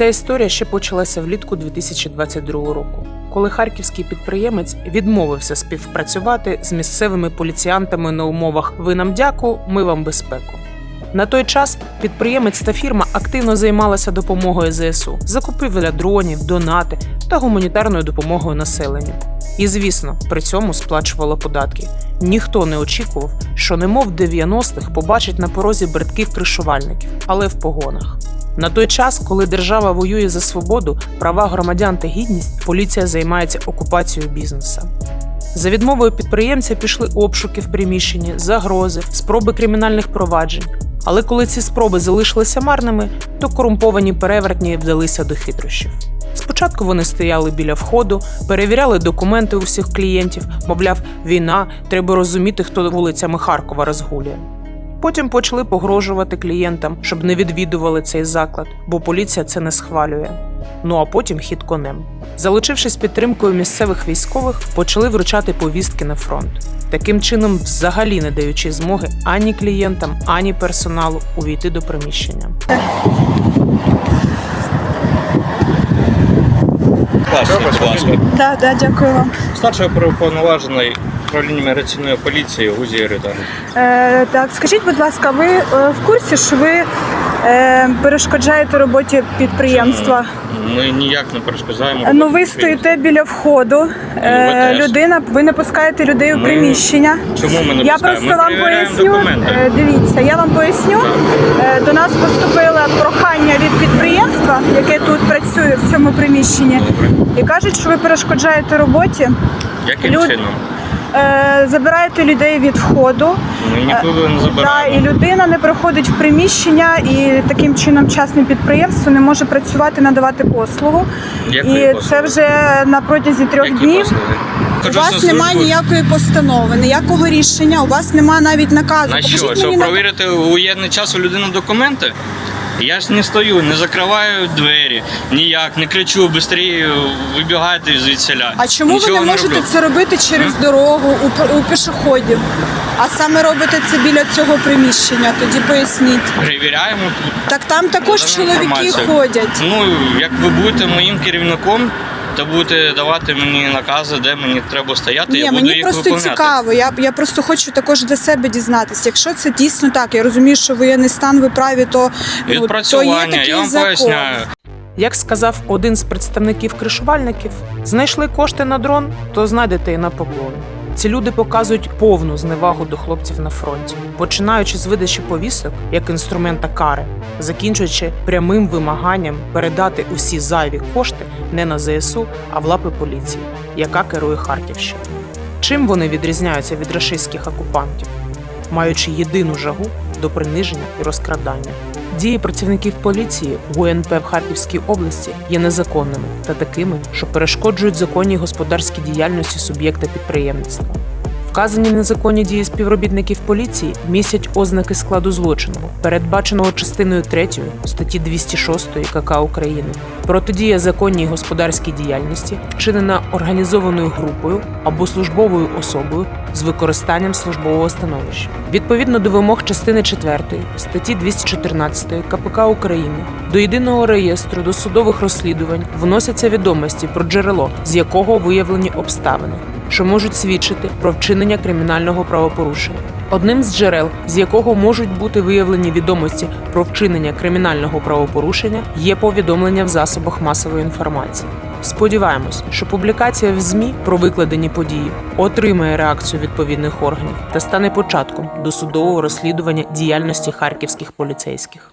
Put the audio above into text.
Ця історія ще почалася влітку 2022 року, коли харківський підприємець відмовився співпрацювати з місцевими поліціянтами на умовах Ви нам дяку, ми вам безпеку. На той час підприємець та фірма активно займалася допомогою ЗСУ, закупівля дронів, донати та гуманітарною допомогою населенню. І звісно, при цьому сплачувала податки. Ніхто не очікував, що немов в 90-х побачить на порозі бридких кришувальників, але в погонах. На той час, коли держава воює за свободу, права громадян та гідність, поліція займається окупацією бізнеса. За відмовою підприємця пішли обшуки в приміщенні, загрози, спроби кримінальних проваджень. Але коли ці спроби залишилися марними, то корумповані перевертні вдалися до хитрощів. Спочатку вони стояли біля входу, перевіряли документи у всіх клієнтів, мовляв, війна, треба розуміти, хто вулицями Харкова розгулює. Потім почали погрожувати клієнтам, щоб не відвідували цей заклад, бо поліція це не схвалює. Ну а потім хід конем. Залучившись підтримкою місцевих військових, почали вручати повістки на фронт. Таким чином, взагалі не даючи змоги ані клієнтам, ані персоналу увійти до приміщення. Ласка. Да, да, дякую вам. Старший оперуповноважений управління міграційної поліції Гузі Рита. Е, так, скажіть, будь ласка, ви е, в курсі, що ви е, перешкоджаєте роботі підприємства? Ми ніяк не перешкоджаємо. Ну, ви стоїте біля входу. Е, теж. людина, ви не пускаєте людей у Ми- приміщення. Чому ми не Я пускаємо? просто Ми вам перевіряємо поясню. документи. Е, Дивіться, я вам поясню. Е, До нас поступило прохання від підприємства, яке тут працює в цьому приміщенні, і кажуть, що ви перешкоджаєте роботі. Яким Люд- чином? Е, Забираєте людей від входу. Ми нікуди не Да, забираємо. і людина не приходить в приміщення, і таким чином частне підприємство не може працювати, надавати послугу. Якої і послуги? це вже на протязі трьох Які днів. послуги? У Ходжу вас немає службу. ніякої постанови, ніякого рішення, у вас немає навіть наказу. На Покажіть що? мені Щоб наказ. провірити у воєнний час у людини документи? Я ж не стою, не закриваю двері, ніяк, не кричу, швидше вибігайте звідсіля. А чому Нічого ви не можете роблю. це робити через дорогу у, у пішоходів? А саме робите це біля цього приміщення? Тоді поясніть. Перевіряємо тут. Так там також чоловіки інформацію. ходять. Ну, як ви будете моїм керівником, то будете давати мені накази, де мені треба стояти, я Ні, буду мені їх просто виконувати. цікаво. Я, я просто хочу також для себе дізнатися. Якщо це дійсно так, я розумію, що воєнний стан ви праві, то, ну, то є такий я вам закон. поясняю. Як сказав один з представників кришувальників, знайшли кошти на дрон, то знайдете і на поклон. Ці люди показують повну зневагу до хлопців на фронті, починаючи з видачі повісток як інструмента кари, закінчуючи прямим вимаганням передати усі зайві кошти не на ЗСУ, а в лапи поліції, яка керує Харківщиною. Чим вони відрізняються від рашистських окупантів, маючи єдину жагу до приниження і розкрадання? Дії працівників поліції УНП в Харківській області є незаконними та такими, що перешкоджують законній господарській діяльності суб'єкта підприємництва. Вказані незаконні дії співробітників поліції містять ознаки складу злочину, передбаченого частиною 3 статті 206 КК України. Протидія законній господарській діяльності вчинена організованою групою або службовою особою з використанням службового становища. Відповідно до вимог частини 4 статті 214 КПК України до єдиного реєстру досудових розслідувань вносяться відомості про джерело, з якого виявлені обставини, що можуть свідчити про вчинення кримінального правопорушення. Одним з джерел, з якого можуть бути виявлені відомості про вчинення кримінального правопорушення, є повідомлення в засобах масової інформації. Сподіваємось, що публікація в ЗМІ про викладені події отримає реакцію відповідних органів та стане початком досудового розслідування діяльності харківських поліцейських.